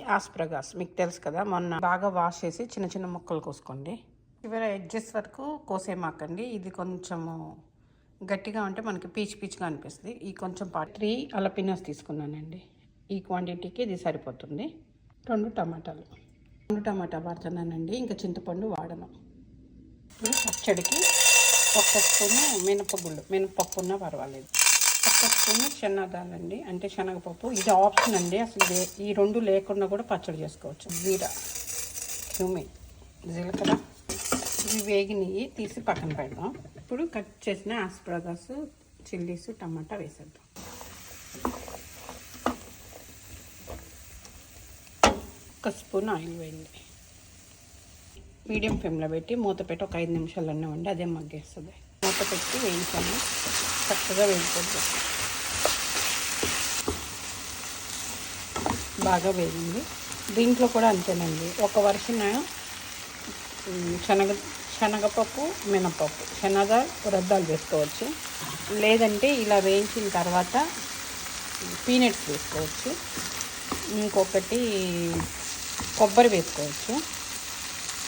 ఆస్ప్రగాస్ మీకు తెలుసు కదా మొన్న బాగా వాష్ చేసి చిన్న చిన్న ముక్కలు కోసుకోండి. చివరి ఎడ్జెస్ వరకు కోసేమాకండి. ఇది కొంచెము గట్టిగా ఉంటే మనకి పీచ్ పీచ్గా అనిపిస్తుంది. ఈ కొంచెం పాటు త్రీ అలపినస్ తీసుకున్నానండి. ఈ క్వాంటిటీకి ఇది సరిపోతుంది. రెండు టమాటాలు. రెండు టమాటా వాడుతున్నానండి. ఇంకా చింతపండు వాడను. ఇప్పుడు పచ్చడికి ఒక్క స్పూను మినపగుళ్ళు. మినపప్పు ఉన్నా పర్వాలేదు. ఒక్క శనగాలండి శనగదాలండి అంటే శనగపప్పు. ఇది ఆప్షన్ అండి. అసలు ఈ రెండు లేకుండా కూడా పచ్చడి చేసుకోవచ్చు. జీరా క్యూమిన్ జీలకర్ర. ఇవి వేగినవి తీసి పక్కన పెడదాం. ఇప్పుడు కట్ చేసిన ఆస్ప్రగాస్ చిల్లీస్ టమాటా వేసేద్దాం. ఒక స్పూన్ ఆయిల్ వేయండి. మీడియం ఫ్లేమ్లో పెట్టి మూత పెట్టి ఒక ఐదు నిమిషాలు అన్నీ ఉండి అదే మగ్గేస్తుంది. మూత పెట్టి వేయించాను. చక్కగా వేగిపోద్ది బాగా వేగింది. దీంట్లో కూడా అంతేనండి. ఒక వరుసన శనగ శనగపప్పు మినపప్పు. శనగ రద్దాలు వేసుకోవచ్చు లేదంటే ఇలా వేయించిన తర్వాత పీనట్స్ వేసుకోవచ్చు. ఇంకొకటి కొబ్బరి వేసుకోవచ్చు.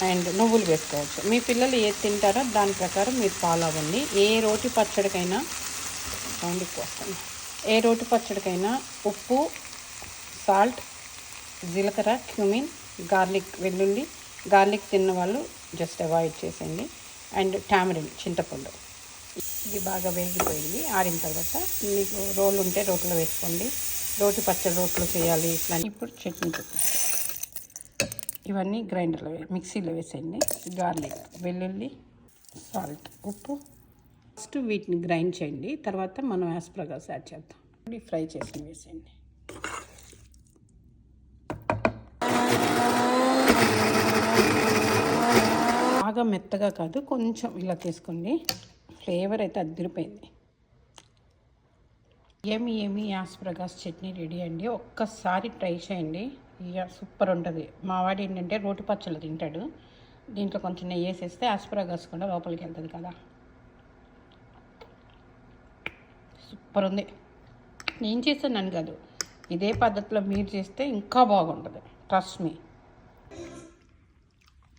అండ్ నువ్వులు వేసుకోవచ్చు. మీ పిల్లలు ఏది తింటారో దాని ప్రకారం మీరు ఫాలో అవ్వండి. ఏ రోటి పచ్చడికైనా సౌండ్ ఎక్కువ వస్తుంది. ఏ రోటి పచ్చడికైనా ఉప్పు సాల్ట్ జీలకర్ర క్యూమిన్ గార్లిక్ వెల్లుల్లి గార్లిక్ తిన్న వాళ్ళు జస్ట్ అవాయిడ్ చేసేయండి. అండ్ టామరిన్ చింతపండు. ఇది బాగా వేగిపోయింది. ఆరిన తర్వాత మీకు రోలు ఉంటే రోట్లో వేసుకోండి. రోటి పచ్చడి రోట్లో చేయాలి. ఇట్లా. ఇప్పుడు చట్నీ ఇవన్నీ గ్రైండర్లో మిక్సీలో వేసేయండి. గార్లిక్ వెల్లుల్లి సాల్ట్ ఉప్పు. ఫస్ట్ వీటిని గ్రైండ్ చేయండి. తర్వాత మనం యాస్ప్రగాస్ యాడ్ చేద్దాం. ఫ్రై చేసి వేసేయండి. బాగా మెత్తగా కాదు కొంచెం ఇలా తీసుకోండి. ఫ్లేవర్ అయితే అదిరిపోయింది. ఏమి ఏమి యాస్ప్రగాస్ చట్నీ రెడీ అండి. ఒక్కసారి ట్రై చేయండి. ఇక సూపర్ ఉంటుంది. మా వాడు ఏంటంటే రోటి పచ్చళ్ళు తింటాడు. దీంట్లో కొంచెం నెయ్యి వేసేస్తే ఆస్ప్రగాస్ కూడా లోపలికి వెళ్తుంది కదా. సూపర్ ఉంది. నేను చేస్తాను కాదు. ఇదే పద్ధతిలో మీరు చేస్తే ఇంకా బాగుంటుంది. Trust me